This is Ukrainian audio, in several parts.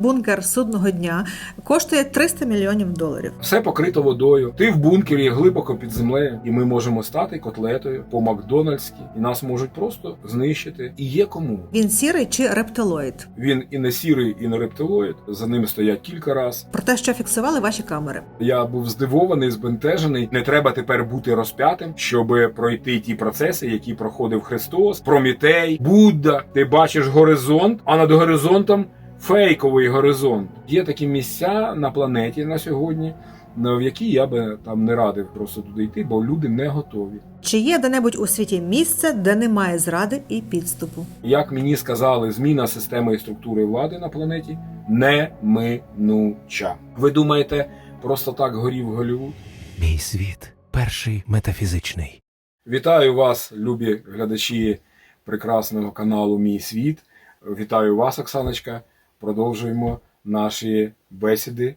Бункер судного дня коштує 300 мільйонів доларів. Все покрито водою. Ти в бункері глибоко під землею, і ми можемо стати котлетою по Макдональдськи, і нас можуть просто знищити. І є кому. Він сірий чи рептилоїд? Він і не сірий, і не рептилоїд. За ним стоять кілька раз. Про те, що фіксували ваші камери. Я був здивований, збентежений. Не треба тепер бути розп'ятим, щоб пройти ті процеси, які проходив Христос, Промітей, Будда. Ти бачиш горизонт, а над горизонтом фейковий горизонт. Є такі місця на планеті на сьогодні, в які я би там не радив просто туди йти, бо люди не готові. Чи є де-небудь у світі місце, де немає зради і підступу? Як мені сказали, зміна системи і структури влади на планеті неминуча. Ви думаєте, просто так горів Голлівуд? Мій світ перший метафізичний. Вітаю вас, любі глядачі прекрасного каналу Мій світ. Вітаю вас, Оксаночка. Продовжуємо наші бесіди,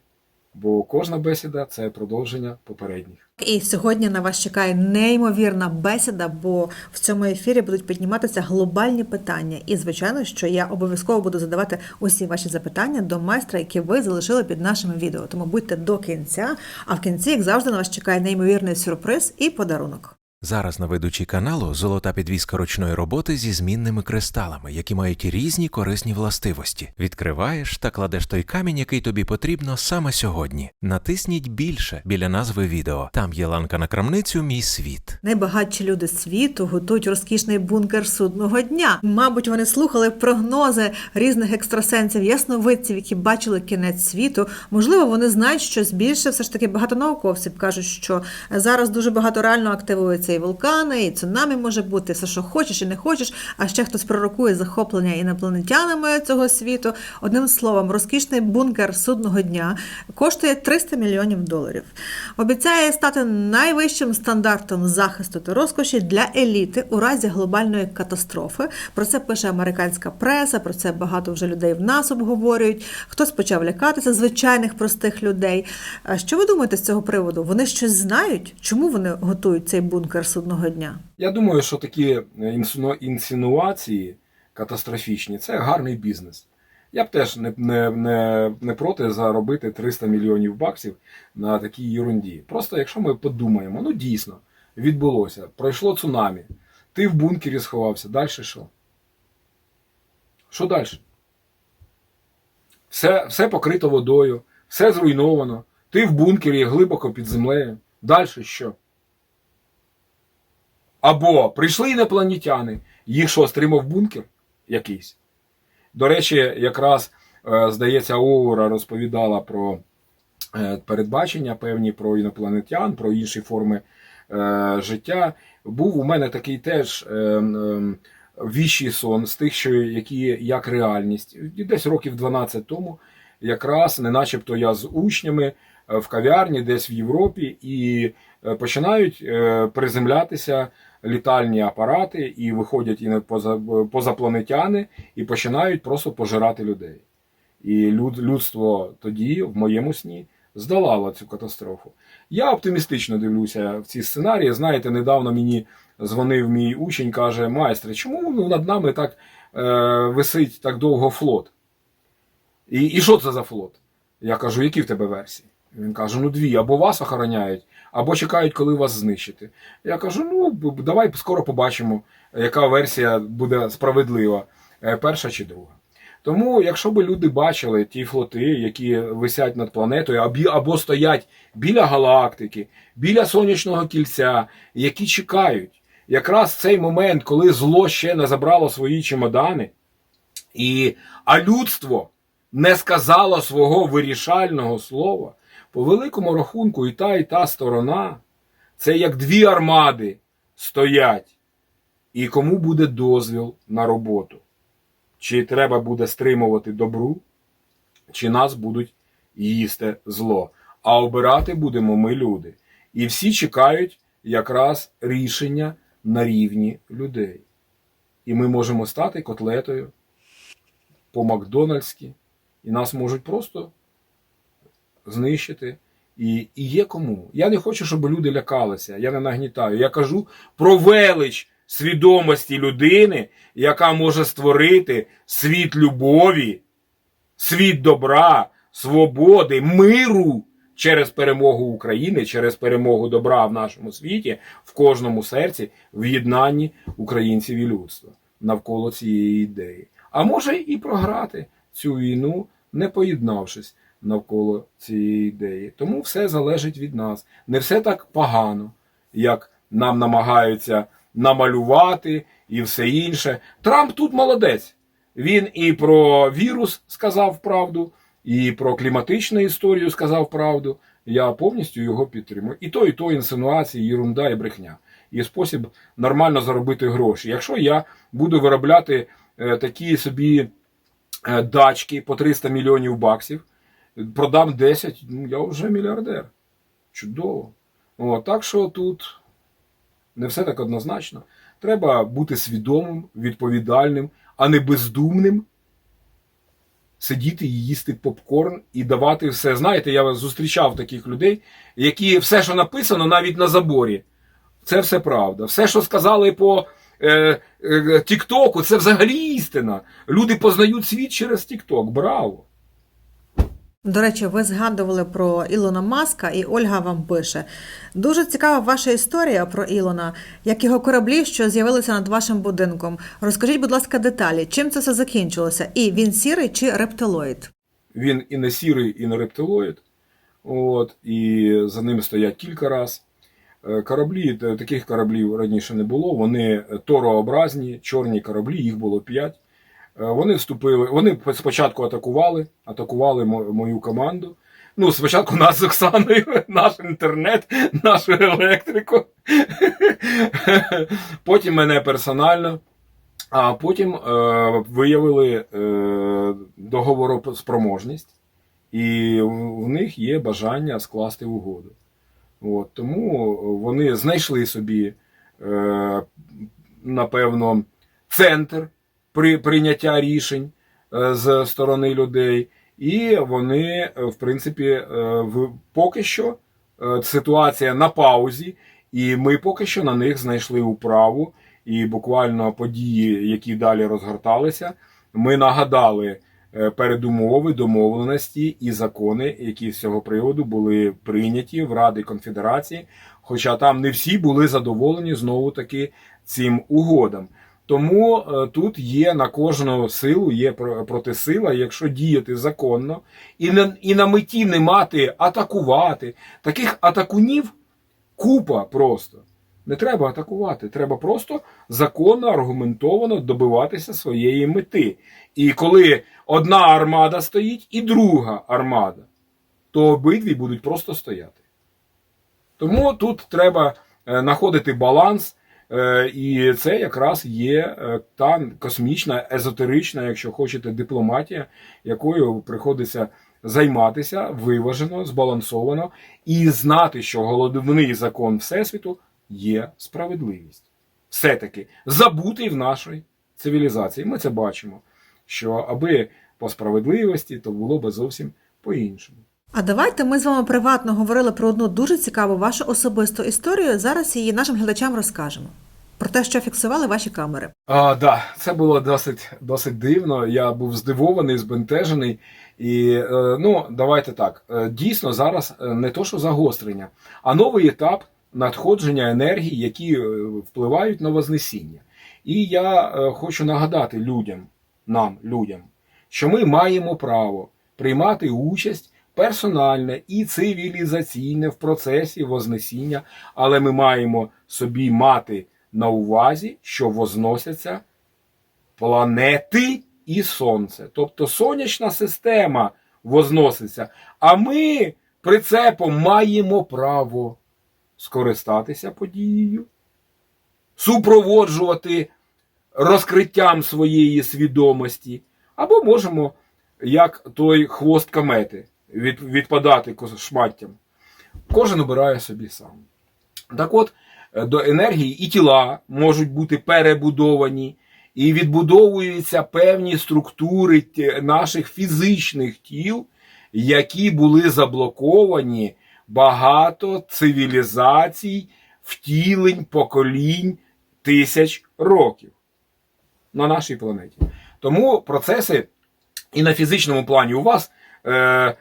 бо кожна бесіда це продовження попередніх. І сьогодні на вас чекає неймовірна бесіда, бо в цьому ефірі будуть підніматися глобальні питання. І звичайно, що я обов'язково буду задавати усі ваші запитання до майстра, які ви залишили під нашими відео. Тому будьте до кінця. А в кінці, як завжди, на вас чекає неймовірний сюрприз і подарунок. Зараз на ведучій каналу золота підвіска ручної роботи зі змінними кристалами, які мають різні корисні властивості. Відкриваєш та кладеш той камінь, який тобі потрібно саме сьогодні. Натисніть більше біля назви відео. Там є ланка на крамницю Мій світ. Найбагатші люди світу готують розкішний бункер судного дня. Мабуть, вони слухали прогнози різних екстрасенсів, ясновидців, які бачили кінець світу. Можливо, вони знають щось більше. Все ж таки багато науковців кажуть, що зараз дуже багато реально активуються і вулкани, і цунамі може бути, все, що хочеш і не хочеш. А ще хтось пророкує захоплення інопланетянами цього світу. Одним словом, розкішний бункер судного дня коштує 300 мільйонів доларів. Обіцяє стати найвищим стандартом захисту та розкоші для еліти у разі глобальної катастрофи. Про це пише американська преса, про це багато вже людей в нас обговорюють. Хтось почав лякатися звичайних простих людей. Що ви думаєте з цього приводу? Вони щось знають? Чому вони готують цей бункер судного дня? Я думаю, що такі інсину- інсинуації катастрофічні це гарний бізнес. Я б теж не, не, не, не проти заробити 300 мільйонів баксів на такій ерунді. Просто якщо ми подумаємо, ну дійсно, відбулося, пройшло цунамі, ти в бункері сховався, далі що? Що далі? Все, все покрито водою, все зруйновано, ти в бункері глибоко під землею. Далі що? Або прийшли інопланетяни, їх що, стримав бункер якийсь. До речі, якраз, е, здається, Оура розповідала про е, передбачення певні про інопланетян, про інші форми е, життя. Був у мене такий теж віщий сон з тих, що які як реальність. Десь років 12 тому, якраз, не начебто я з учнями в кав'ярні, десь в Європі, і починають приземлятися літальні апарати, і виходять і поза, позапланетяни, і починають просто пожирати людей. І люд, людство тоді, в моєму сні, здолало цю катастрофу. Я оптимістично дивлюся в ці сценарії. Знаєте, недавно мені дзвонив мій учень, каже: майстре, чому над нами так е, висить так довго флот? І, і що це за флот? Я кажу, які в тебе версії? Він каже: ну дві, або вас охороняють, або чекають, коли вас знищити. Я кажу: ну давай скоро побачимо, яка версія буде справедлива, е, перша чи друга. Тому, якщо б люди бачили ті флоти, які висять над планетою, або стоять біля галактики, біля сонячного кільця, які чекають, якраз цей момент, коли зло ще не забрало свої чемодани, і, а людство не сказало свого вирішального слова, по великому рахунку, і та, і та сторона це як дві армади стоять. І кому буде дозвіл на роботу? Чи треба буде стримувати добру, чи нас будуть їсти зло. А обирати будемо ми люди. І всі чекають якраз рішення на рівні людей. І ми можемо стати котлетою по-макдональськи, і нас можуть просто знищити. І, і є кому. Я не хочу, щоб люди лякалися. Я не нагнітаю. Я кажу про велич свідомості людини, яка може створити світ любові, світ добра, свободи, миру через перемогу України, через перемогу добра в нашому світі, в кожному серці, в єднанні українців і людства навколо цієї ідеї. А може і програти цю війну, не поєднавшись навколо цієї ідеї. Тому все залежить від нас. Не все так погано, як нам намагаються намалювати і все інше. Трамп тут молодець. Він і про вірус сказав правду, і про кліматичну історію сказав правду. Я повністю його підтримую. І то, і то інсинуації, єрунда і брехня. І спосіб нормально заробити гроші. Якщо я буду виробляти е, такі собі е, дачки по 300 мільйонів баксів, продам 10, ну я вже мільярдер. Чудово. О, так що тут не все так однозначно. Треба бути свідомим, відповідальним, а не бездумним. Сидіти і їсти попкорн і давати все. Знаєте, я зустрічав таких людей, які все, що написано, навіть на заборі, це все правда. Все, що сказали по е, е, Тіктоку, це взагалі істина. Люди познають світ через Тікток. Браво! До речі, ви згадували про Ілона Маска, і Ольга вам пише. Дуже цікава ваша історія про Ілона, як його кораблі, що з'явилися над вашим будинком. Розкажіть, будь ласка, деталі, чим це все закінчилося? І він сірий чи рептилоїд? Він і не сірий, і не рептилоїд. От, і за ним стоять кілька раз. Е, Кораблі, таких кораблів раніше не було. Вони торообразні, чорні кораблі, їх було п'ять. Е, Вони вступили, вони спочатку атакували, атакували мою команду. Ну, спочатку нас з Оксаною, наш інтернет, нашу електрику. Потім мене персонально. А потім е, виявили е, договороспроможність, і в них є бажання скласти угоду. От, тому вони знайшли собі, е, напевно, центр при прийняття рішень е, з сторони людей, і вони, е, в принципі, е, в, поки що ситуація на паузі, і ми поки що на них знайшли управу. І буквально події, які далі розгорталися, ми нагадали передумови, домовленості і закони, які з цього приводу були прийняті в Раді Конфедерації. Хоча там не всі були задоволені знову таки цим угодам. Тому е, тут є на кожну силу є про- протисила, якщо діяти законно і на, і на меті не мати атакувати. Таких атакунів купа просто. Не треба атакувати, треба просто законно, аргументовано добиватися своєї мети. І коли одна армада стоїть і друга армада, то обидві будуть просто стояти. Тому тут треба е, знаходити баланс, і це якраз є е, та космічна, езотерична, якщо хочете, дипломатія, якою приходиться займатися виважено, збалансовано і знати, що головний закон Всесвіту є справедливість. Все-таки забутий в нашій цивілізації. Ми це бачимо. Що аби по справедливості, то було би зовсім по-іншому. А давайте ми з вами приватно говорили про одну дуже цікаву вашу особисту історію. Зараз її нашим глядачам розкажемо. Про те, що фіксували ваші камери. А, да, це було досить, досить дивно. Я був здивований, збентежений. І е, ну, давайте так. Е, Дійсно, зараз е, не то, що загострення, а новий етап надходження енергії, які впливають на Вознесіння. І я хочу нагадати людям, нам, людям, що ми маємо право приймати участь персональне і цивілізаційне в процесі Вознесіння, але ми маємо собі мати на увазі, що возносяться планети і Сонце. Тобто сонячна система возноситься. А ми прицепом маємо право скористатися подією, супроводжувати розкриттям своєї свідомості, або можемо, як той хвост комети, від, відпадати шматтям. Кожен обирає собі сам. Так от, е, до енергії і тіла можуть бути перебудовані, і відбудовуються певні структури наших фізичних тіл, які були заблоковані багато цивілізацій, втілень, поколінь тисяч років на нашій планеті. Тому процеси і на фізичному плані у вас е,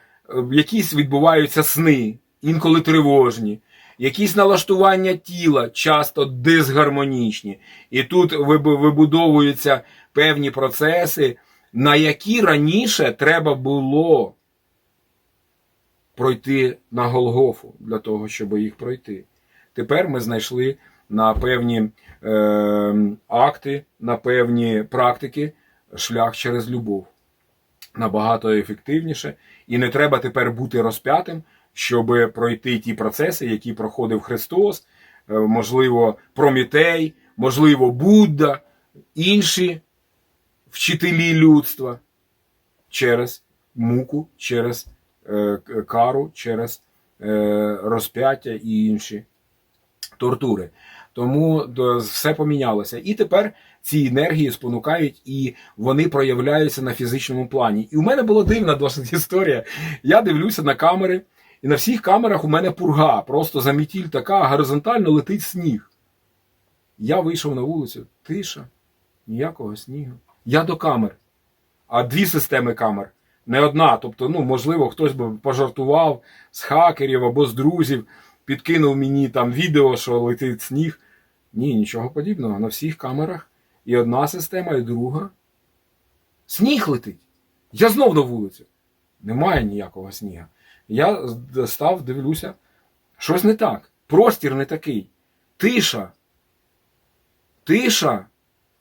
якісь відбуваються сни, інколи тривожні, якісь налаштування тіла часто дисгармонічні. І тут вибудовуються певні процеси, на які раніше треба було пройти на Голгофу для того, щоб їх пройти. Тепер ми знайшли на певні е, акти, на певні практики шлях через любов. Набагато ефективніше. І не треба тепер бути розп'ятим, щоб пройти ті процеси, які проходив Христос, е, можливо, Промітей, можливо, Будда, інші вчителі людства через муку, через е, кару, через е, розп'яття і інші тортури. Тому все помінялося. І тепер ці енергії спонукають, і вони проявляються на фізичному плані. І у мене була дивна досить історія. Я дивлюся на камери, і на всіх камерах у мене пурга. Просто замітіль така, горизонтально летить сніг. Я вийшов на вулицю, тиша, ніякого снігу. Я до камер. А дві системи камер. Не одна. Тобто, ну, можливо, хтось би пожартував з хакерів або з друзів, підкинув мені там відео, що летить сніг. Ні, нічого подібного. На всіх камерах і одна система, і друга. Сніг летить. Я знов на вулицю. Немає ніякого сніга. Я став, дивлюся, щось не так. Простір не такий. Тиша. Тиша.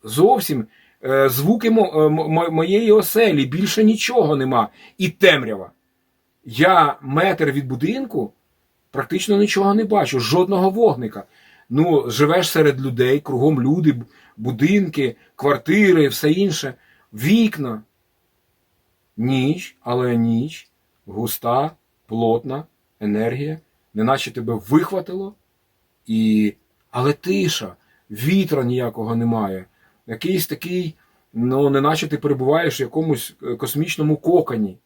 Зовсім е, звуки е, мо- моєї оселі, більше нічого нема. І темрява. Я метр від будинку практично нічого не бачу, жодного вогника. Ну, живеш серед людей, кругом люди, будинки, квартири, все інше, вікна. Ніч, але ніч, густа, плотна енергія, неначе тебе вихватило, і... але тиша, вітра ніякого немає. Якийсь такий, ну, неначе ти перебуваєш в якомусь е, космічному коконі.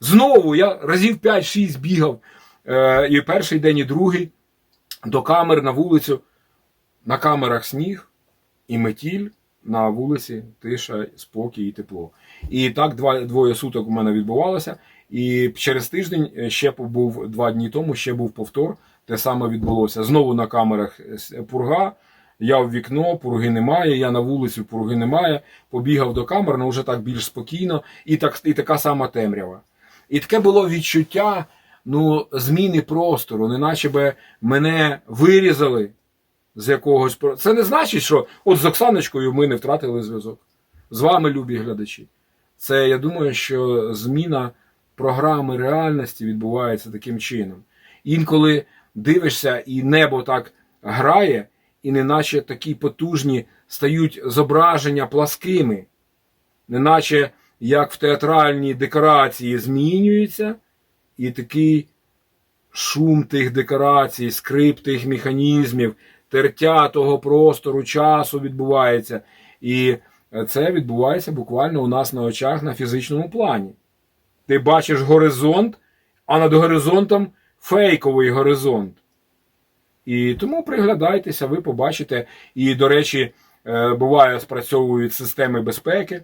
Знову я разів 5-6 бігав. Е, і перший день, і другий до камер на вулицю. На камерах сніг і метіль, на вулиці тиша, спокій і тепло. І так два, двоє суток у мене відбувалося. І через тиждень е, ще був два дні тому, ще був повтор. Те саме відбулося. Знову на камерах пурга. Я в вікно, пурги немає, я на вулицю, пурги немає. Побігав до камер, але вже так більш спокійно, і, так, і така сама темрява. І таке було відчуття ну, зміни простору, неначе би мене вирізали з якогось. Це не значить, що от з Оксаночкою ми не втратили зв'язок. З вами, любі глядачі. Це я думаю, що зміна програми реальності відбувається таким чином. Інколи дивишся, і небо так грає, і неначе такі потужні стають зображення пласкими, неначе як в театральній декорації змінюється, і такий шум тих декорацій, скрип тих механізмів, тертя того простору, часу відбувається. І це відбувається буквально у нас на очах на фізичному плані. Ти бачиш горизонт, а над горизонтом фейковий горизонт. І тому приглядайтеся, ви побачите. І, до речі, е, буває, спрацьовують системи безпеки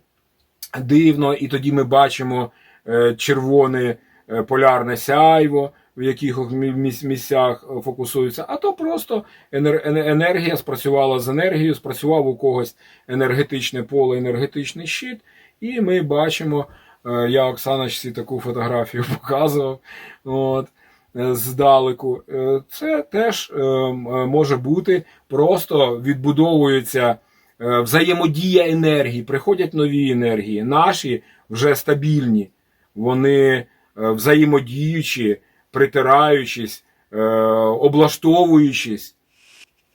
дивно, і тоді ми бачимо е, червоне е, полярне сяйво, в яких місцях е, фокусується, а то просто енергія спрацювала з енергією, спрацював у когось енергетичне поле, енергетичний щит, і ми бачимо, е, я Оксаночці таку фотографію показував. От, е, Здалеку, Е, це теж е, е, може бути просто відбудовується е, взаємодія енергії, приходять нові енергії, наші вже стабільні, вони е, взаємодіючи, притираючись, е, облаштовуючись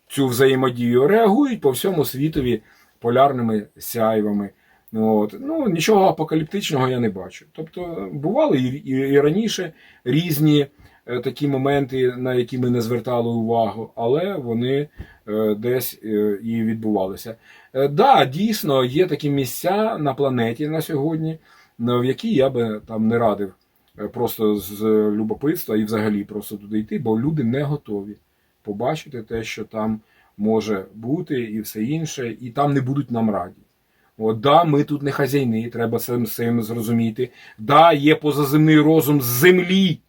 цю взаємодію, реагують по всьому світові полярними сяйвами. От. Ну, нічого апокаліптичного я не бачу. Тобто бували і, і, раніше різні е, такі моменти, на які ми не звертали увагу, але вони е, десь е, і відбувалися. Е, да, дійсно, є такі місця на планеті на сьогодні, в які я би там не радив е, просто з любопитства і взагалі просто туди йти, бо люди не готові побачити те, що там може бути, і все інше, і там не будуть нам раді. От, да, ми тут не хазяйни, треба цим, цим зрозуміти. Да, є позаземний розум з землі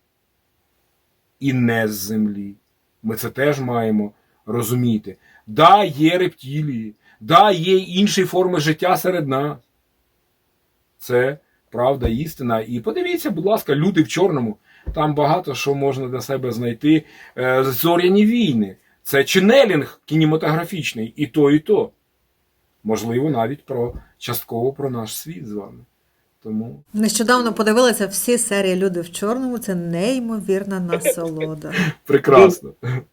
і не з землі. Ми це теж маємо розуміти. Да, є рептилії, да, є інші форми життя серед нас. Це правда, істина. І подивіться, будь ласка, люди в чорному. Там багато що можна для себе знайти. Е, Зоряні війни. Це ченелінг кінематографічний, і то, і то. Можливо, навіть про частково про наш світ з вами. Тому Нещодавно подивилася всі серії Люди в чорному. Це неймовірна насолода. прекрасно.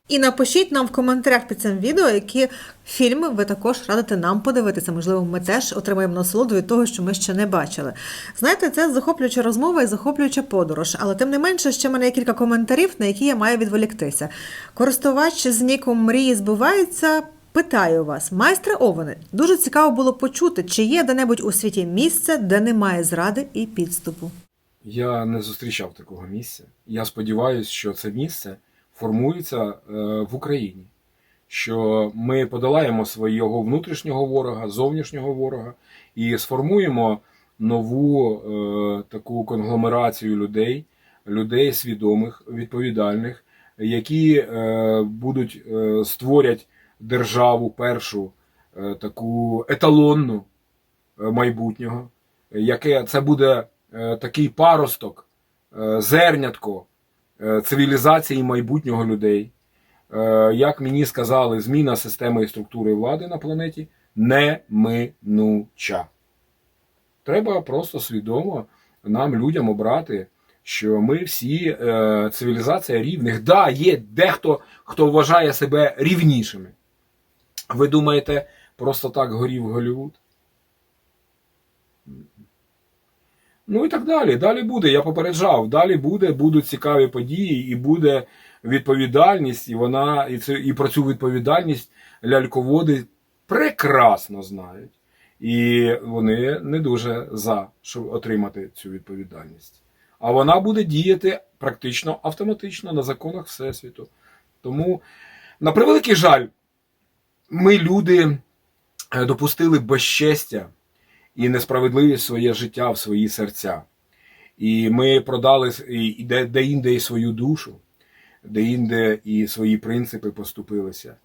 І напишіть нам в коментарях під цим відео, які фільми ви також радите нам подивитися. Можливо, ми теж отримаємо насолоду від того, що ми ще не бачили. Знаєте, це захоплююча розмова і захоплююча подорож. Але тим не менше, ще в мене є кілька коментарів, на які я маю відволіктися. Користувач з ніком мрії збуваються. Питаю вас, майстре Овени, дуже цікаво було почути, чи є де-небудь у світі місце, де немає зради і підступу. Я не зустрічав такого місця. Я сподіваюся, що це місце формується е, в Україні, що ми подолаємо свого внутрішнього ворога, зовнішнього ворога і сформуємо нову е, таку конгломерацію людей, людей свідомих, відповідальних, які е, будуть е, створять державу першу е, таку еталонну е, майбутнього, яке це буде е, такий паросток, зернятко цивілізації майбутнього людей. Як мені сказали, зміна системи і структури влади на планеті неминуча. Треба просто свідомо нам, людям, обрати, що ми всі цивілізація рівних. Да, є дехто, хто вважає себе рівнішими. Ви думаєте, просто так горів Голлівуд? Ну і так далі. Далі буде. Я попереджав. Далі буде, будуть цікаві події, і буде відповідальність, і вона, і, це, і про цю відповідальність ляльководи прекрасно знають. І вони не дуже за, щоб отримати цю відповідальність. А вона буде діяти практично автоматично на законах Всесвіту. Тому, на превеликий жаль, ми, люди, е, допустили безчестя і несправедливість своє життя, в свої серця. І ми продали і- і де, де інде і свою душу, де інде і свої принципи поступилися,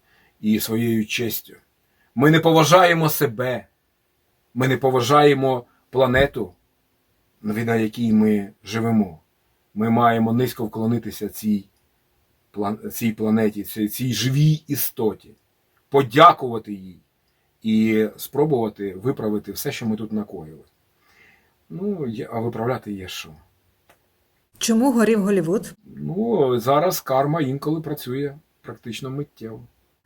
і своєю честю. Ми не поважаємо себе, ми не поважаємо планету, на якій ми живемо. Ми маємо низько вклонитися цій, цій планеті, цій живій істоті, подякувати їй і спробувати виправити все, що ми тут накоїли. Ну, а виправляти є що. Чому горів Голівуд? Ну, зараз карма інколи працює практично миттєво.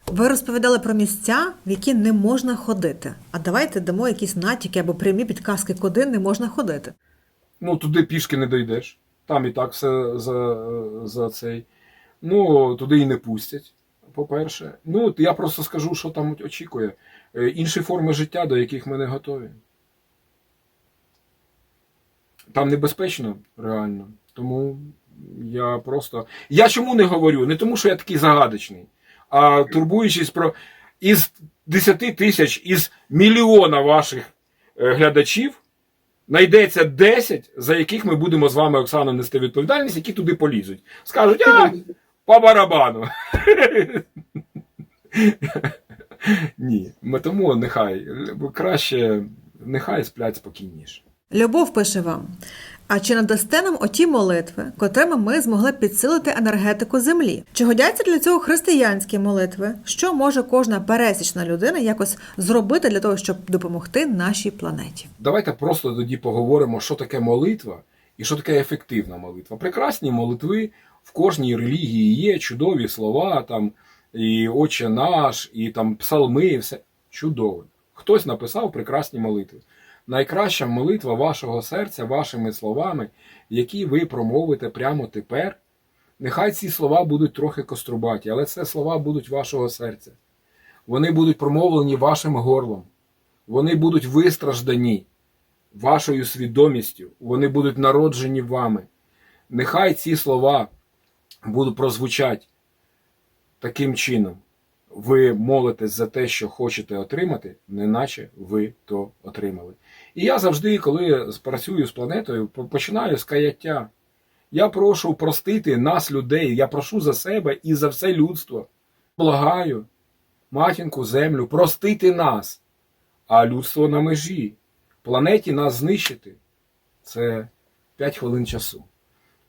Ви розповідали про місця, в які не можна ходити. А давайте дамо якісь натяки або прямі підказки, куди не можна ходити. Ну, туди пішки не дойдеш. Там і так все за, за цей. Ну, туди і не пустять, по-перше. Ну, я просто скажу, що там очікує. Е, Інші форми життя, до яких ми не готові. Там небезпечно, реально. Тому я просто. Я чому не говорю? Не тому, що я такий загадочний, а турбуючись про із 10 тисяч, із мільйона ваших е, глядачів. Знайдеться 10, за яких ми будемо з вами, Оксана, нести відповідальність, які туди полізуть. Скажуть, а, по барабану. Ні, ми тому нехай краще, нехай сплять спокійніше. Любов пише вам: а чи надасте нам оті молитви, котрими ми змогли підсилити енергетику землі? Чи годяться для цього християнські молитви? Що може кожна пересічна людина якось зробити для того, щоб допомогти нашій планеті? Давайте просто тоді поговоримо, що таке молитва і що таке ефективна молитва. Прекрасні молитви в кожній релігії є чудові слова, там і Отче наш, і там псалми, і все чудово. Хтось написав прекрасні молитви. Найкраща молитва вашого серця, вашими словами, які ви промовите прямо тепер. Нехай ці слова будуть трохи кострубаті, але це слова будуть вашого серця. Вони будуть промовлені вашим горлом. Вони будуть вистраждані вашою свідомістю, вони будуть народжені вами. Нехай ці слова будуть прозвучать таким чином. ви молитесь за те, що хочете отримати, неначе ви то отримали. І я завжди, коли працюю з планетою, починаю з каяття. Я прошу простити нас, людей, я прошу за себе і за все людство. Благаю матінку землю простити нас, а людство на межі. Планеті нас знищити. Це 5 хвилин часу.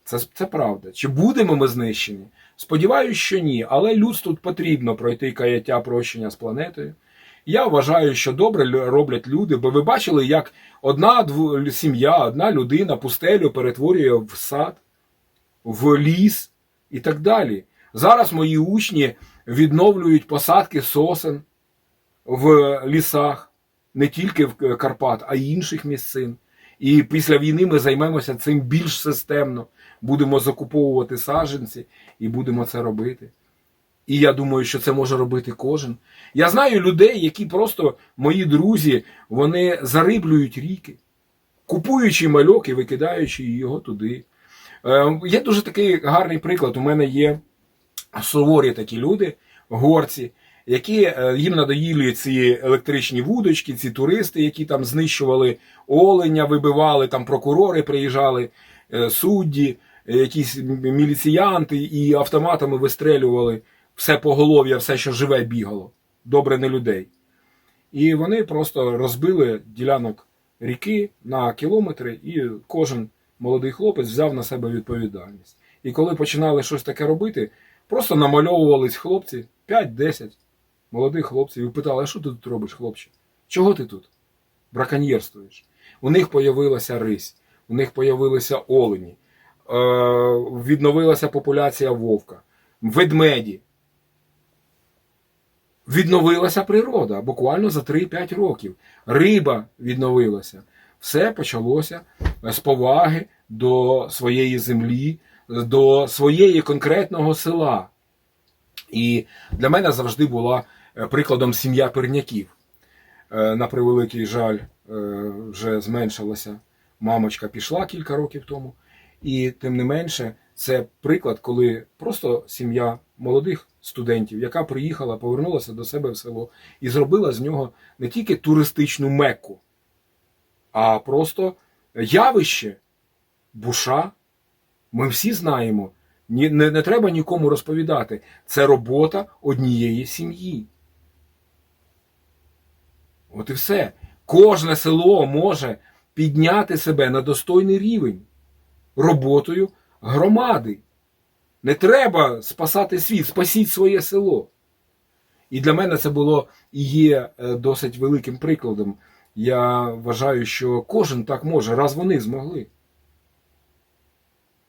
Це, це правда. Чи будемо ми знищені? Сподіваюсь, що ні, але людству потрібно пройти каяття прощення з планетою. Я вважаю, що добре роблять люди, бо ви бачили, як одна сім'я, одна людина пустелю перетворює в сад, в ліс і так далі. Зараз мої учні відновлюють посадки сосен в лісах, не тільки в Карпат, а й інших місцин. І після війни ми займемося цим більш системно. Будемо закуповувати саджанці і будемо це робити. І я думаю, що це може робити кожен. Я знаю людей, які просто мої друзі, вони зариблюють ріки, купуючи мальок і викидаючи його туди. Е, Є дуже такий гарний приклад. У мене є суворі такі люди, горці, які е, їм надоїли ці електричні вудочки, ці туристи, які там знищували оленя, вибивали, там прокурори приїжджали, е, судді, якісь міліціянти і автоматами вистрелювали все поголов'я, все, що живе, бігало. Добре не людей. І вони просто розбили ділянок ріки на кілометри, і кожен молодий хлопець взяв на себе відповідальність. І коли починали щось таке робити, просто намальовувались хлопці, 5-10 молодих хлопців, і питали, а що ти тут робиш, хлопче? Чого ти тут? Браконьєрствуєш. У них появилася рись, у них появилися олені, е, відновилася популяція вовка, ведмеді. Відновилася природа буквально за 3-5 років. Риба відновилася. Все почалося з поваги до своєї землі, до своєї конкретного села. І для мене завжди була е, прикладом сім'я пирняків. Е, На превеликий жаль, е, вже зменшилася. Мамочка пішла кілька років тому. І тим не менше, це приклад, коли просто сім'я молодих студентів, яка приїхала, повернулася до себе в село і зробила з нього не тільки туристичну мекку, а просто явище, буша. Ми всі знаємо, ні, не, не треба нікому розповідати. Це робота однієї сім'ї. От і все. Кожне село може підняти себе на достойний рівень роботою громади. Не треба спасати світ, спасіть своє село. І для мене це було і є е, досить великим прикладом. Я вважаю, що кожен так може, раз вони змогли.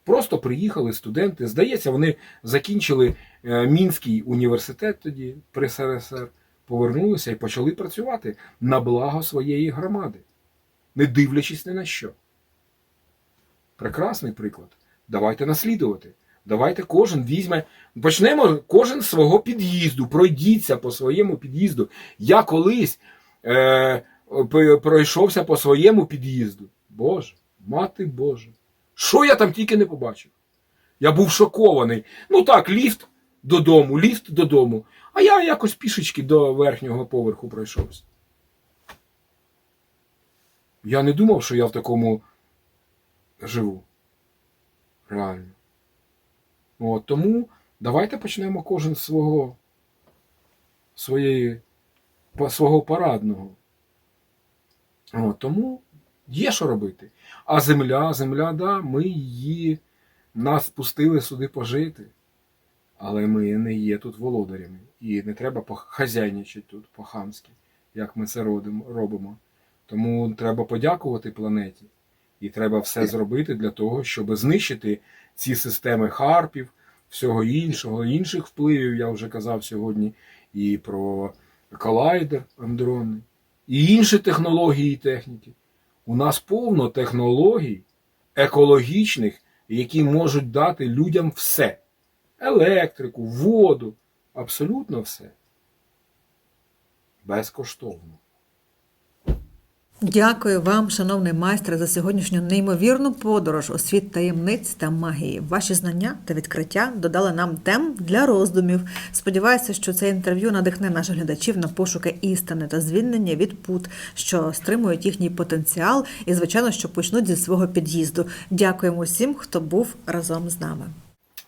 Просто приїхали студенти. Здається, вони закінчили е, Мінський університет тоді при СРСР, повернулися і почали працювати на благо своєї громади, не дивлячись ні на що. Прекрасний приклад. Давайте наслідувати. Давайте кожен візьме. Почнемо кожен з свого під'їзду. Пройдіться по своєму під'їзду. Я колись е, пройшовся по своєму під'їзду. Боже, мати Боже. Що я там тільки не побачив? Я був шокований. Ну так, ліфт додому, ліфт додому. А я якось пішечки до верхнього поверху пройшовся. Я не думав, що я в такому живу. Реально. От, тому давайте почнемо кожен свого своєї, свого парадного. От, тому є що робити. А земля, земля, да, ми її нас пустили сюди пожити. Але ми не є тут володарями. І не треба хазяйничати тут по-хамськи, як ми це робимо. Тому треба подякувати планеті. І треба все зробити для того, щоб знищити ці системи харпів, всього іншого, інших впливів, я вже казав сьогодні, і про колайдер андронний, і інші технології і техніки. У нас повно технологій екологічних, які можуть дати людям все: електрику, воду, абсолютно все. Безкоштовно. Дякую вам, шановний майстре, за сьогоднішню неймовірну подорож у світ таємниць та магії. Ваші знання та відкриття додали нам тем для роздумів. Сподіваюся, що це інтерв'ю надихне наших глядачів на пошуки істини та звільнення від пут, що стримують їхній потенціал, і звичайно, що почнуть зі свого під'їзду. Дякуємо всім, хто був разом з нами.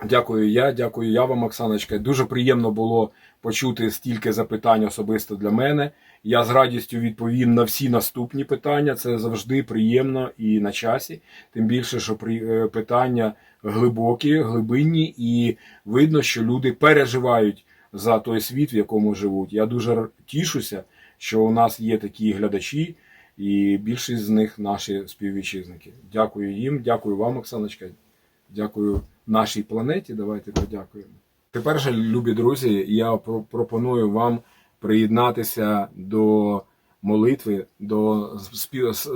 Дякую я, дякую я вам, Оксаночка. Дуже приємно було почути стільки запитань особисто для мене. Я з радістю відповім на всі наступні питання. Це завжди приємно і на часі. Тим більше, що е, питання глибокі, глибинні, і видно, що люди переживають за той світ, в якому живуть. Я дуже тішуся, що у нас є такі глядачі, і більшість з них наші співвітчизники. Дякую їм, дякую вам, Оксаночка. Дякую нашій планеті. Давайте подякуємо. Тепер же, любі друзі, я пропоную вам приєднатися до молитви, до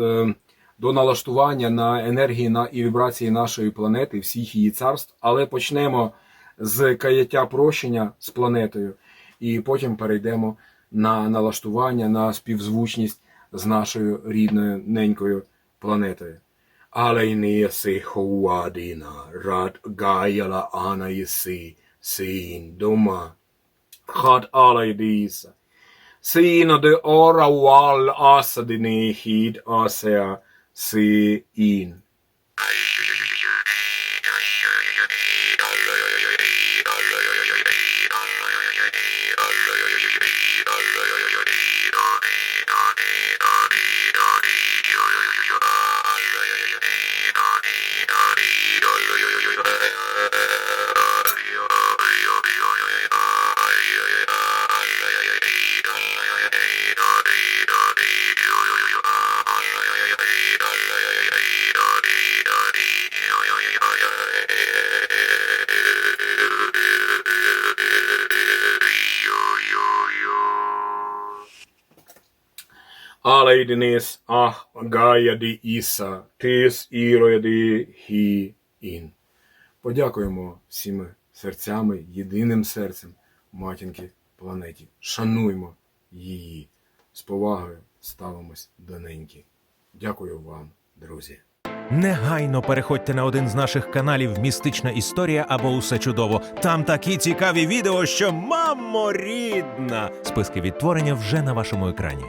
е, до налаштування на енергії і вібрації нашої планети, всіх її царств. Але почнемо з каяття прощення з планетою, і потім перейдемо на налаштування на співзвучність з нашою рідною ненькою планетою. Alainesi huadina rat gajala anaisi siin duma hat alaidis. Siinä de ora wal asadini hid asea si in. Денис ах гая ді іса, тис іроя ді хі ін. Подякуємо всіми серцями, єдиним серцем матінки планеті. Шануймо її. З повагою ставимось до неньки. Дякую вам, друзі. Негайно переходьте на один з наших каналів Містична історія або Усе чудово. Там такі цікаві відео, що мамо рідна. Списки відтворення вже на вашому екрані.